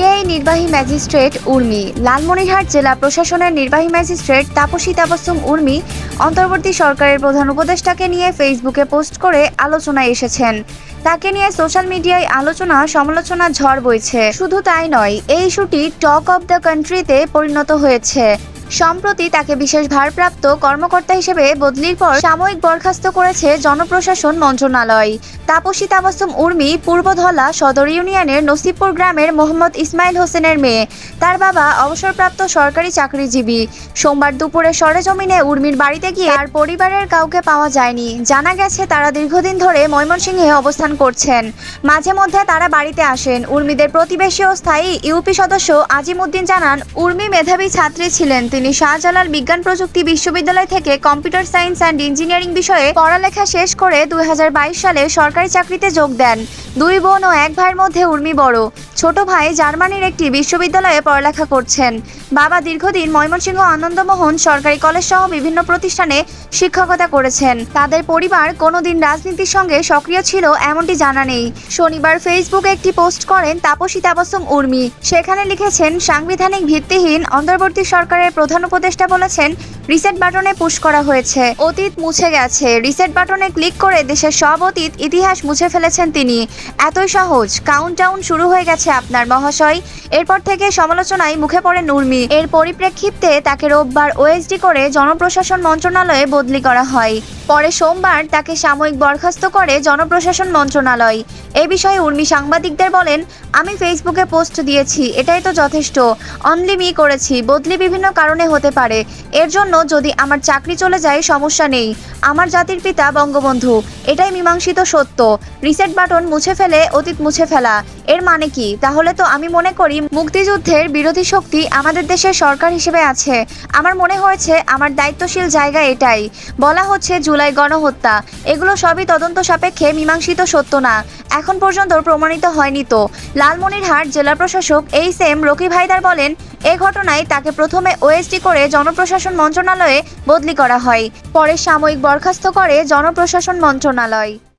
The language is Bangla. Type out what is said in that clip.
কে নির্বাহী ম্যাজিস্ট্রেট উর্মি? লালমনিরহাট জেলা প্রশাসনের নির্বাহী ম্যাজিস্ট্রেট তাপসী তাপসুম উর্মি অন্তর্বর্তী সরকারের প্রধান উপদেষ্টাকে নিয়ে ফেসবুকে পোস্ট করে আলোচনায় এসেছেন। তাকে নিয়ে সোশ্যাল মিডিয়ায় আলোচনা সমালোচনা ঝড় বইছে। শুধু তাই নয়, এই ইস্যুটি টক অব দ্য কান্ট্রিতে পরিণত হয়েছে। সম্প্রতি তাকে বিশেষ ভারপ্রাপ্ত কর্মকর্তা হিসেবে বদলির পর সাময়িক বরখাস্ত করেছে জনপ্রশাসন মন্ত্রণালয়। তাপসী তাবাসুম উর্মি, পূর্বধলা সদর ইউনিয়নের নসিবপুর গ্রামের মোহাম্মদ ইসমাইল হোসেনের মেয়ে। তার বাবা অবসরপ্রাপ্ত সরকারি চাকরিজীবী। সোমবার দুপুরে সরেজমিনে উর্মির বাড়িতে গিয়ে তার পরিবারের কাউকে পাওয়া যায়নি। জানা গেছে, তারা দীর্ঘদিন ধরে ময়মনসিংহে অবস্থান করছেন। মাঝে মধ্যে তারা বাড়িতে আসেন। উর্মিদের প্রতিবেশী ও স্থায়ী ইউপি সদস্য আজিমুদ্দিন জানান, উর্মি মেধাবী ছাত্রী ছিলেন তিনি। শাহজালাল বিজ্ঞান প্রযুক্তি বিশ্ববিদ্যালয় থেকে কম্পিউটার সায়েন্স অ্যান্ড ইঞ্জিনিয়ারিং বিষয়ে পড়ালেখা শেষ করে দুই হাজার বাইশ সালে সরকারি চাকরিতে যোগ দেন। দুই বোন ও এক ভাইয়ের মধ্যে উর্মি বড়। ছোট ভাই জার্মানির একটি বিশ্ববিদ্যালয়ে পড়ালেখা করছেন। বাবা দীর্ঘদিন ময়মনসিংহ আনন্দমোহন সরকারি কলেজ সহ বিভিন্ন প্রতিষ্ঠানে শিক্ষকতা করেছেন। তাদের পরিবার কোনোদিন রাজনীতির সঙ্গে সক্রিয় ছিল এমনটি জানা নেই। শনিবার ফেসবুকে একটি পোস্ট করেন তাপসী তাবাসুম উর্মি। সেখানে লিখেছেন, সাংবিধানিক ভিত্তিহীন অন্তর্বর্তী সরকারের প্রধান উপদেষ্টা বলেছেন, রিসেট বাটনে পুশ করা হয়েছে। অতীত মুছে গেছে। রিসেট বাটনে ক্লিক করে দেশের সব অতীত, ইতিহাস মুছে ফেলেছেন তিনি। এতই সহজ। কাউন্ট কাউন্টডাউন শুরু হয়ে গেছে আপনার মহাশয়। এরপর থেকে সমালোচনায় মুখে পড়েন উর্মি। এর পরিপ্রেক্ষিতে তাকে রোববার ওএসডি করে জনপ্রশাসন মন্ত্রণালয়ে বদলি করা হয়। পরে সোমবার তাকে সাময়িক বরখাস্ত করে জনপ্রশাসন মন্ত্রণালয়। এ বিষয়ে উর্মি সাংবাদিকদের বলেন, আমি ফেসবুকে পোস্ট দিয়েছি, এটাই তো যথেষ্ট। অনলি মি করেছি, বদলি বিভিন্ন কারণে হতে পারে। এর জন্য যদি আমার চাকরি চলে যায়, সমস্যা নেই। আমার জাতির পিতা বঙ্গবন্ধু, এটাই মীমাংসিত সত্য। রিসেট বাটন মুছে ফেলে, অতীত মুছে ফেলা। এর মানে কি? তাহলে তো আমি মনে করি, মুক্তিযুদ্ধের বিরোধী শক্তি আমাদের দেশের সরকার হিসেবে আছে। আমার মনে হয়েছে, আমার দায়িত্বশীল জায়গা এটাই। বলা হচ্ছে, জুলাই গণহত্যা। এগুলো সবই তদন্ত সাপেক্ষে মীমাংসিত সত্য না। এখন পর্যন্ত প্রমাণিত হয়নি তো। লালমনিরহাট জেলা প্রশাসক এইচ এম রকি ভাইদার বলেন, এ ঘটনায় তাকে প্রথমে ওএসডি করে জনপ্রশাসন মন্ত্রণালয়ে বদলি করা হয়, পরে সাময়িক বরখাস্ত করে জনপ্রশাসন মন্ত্রণালয়।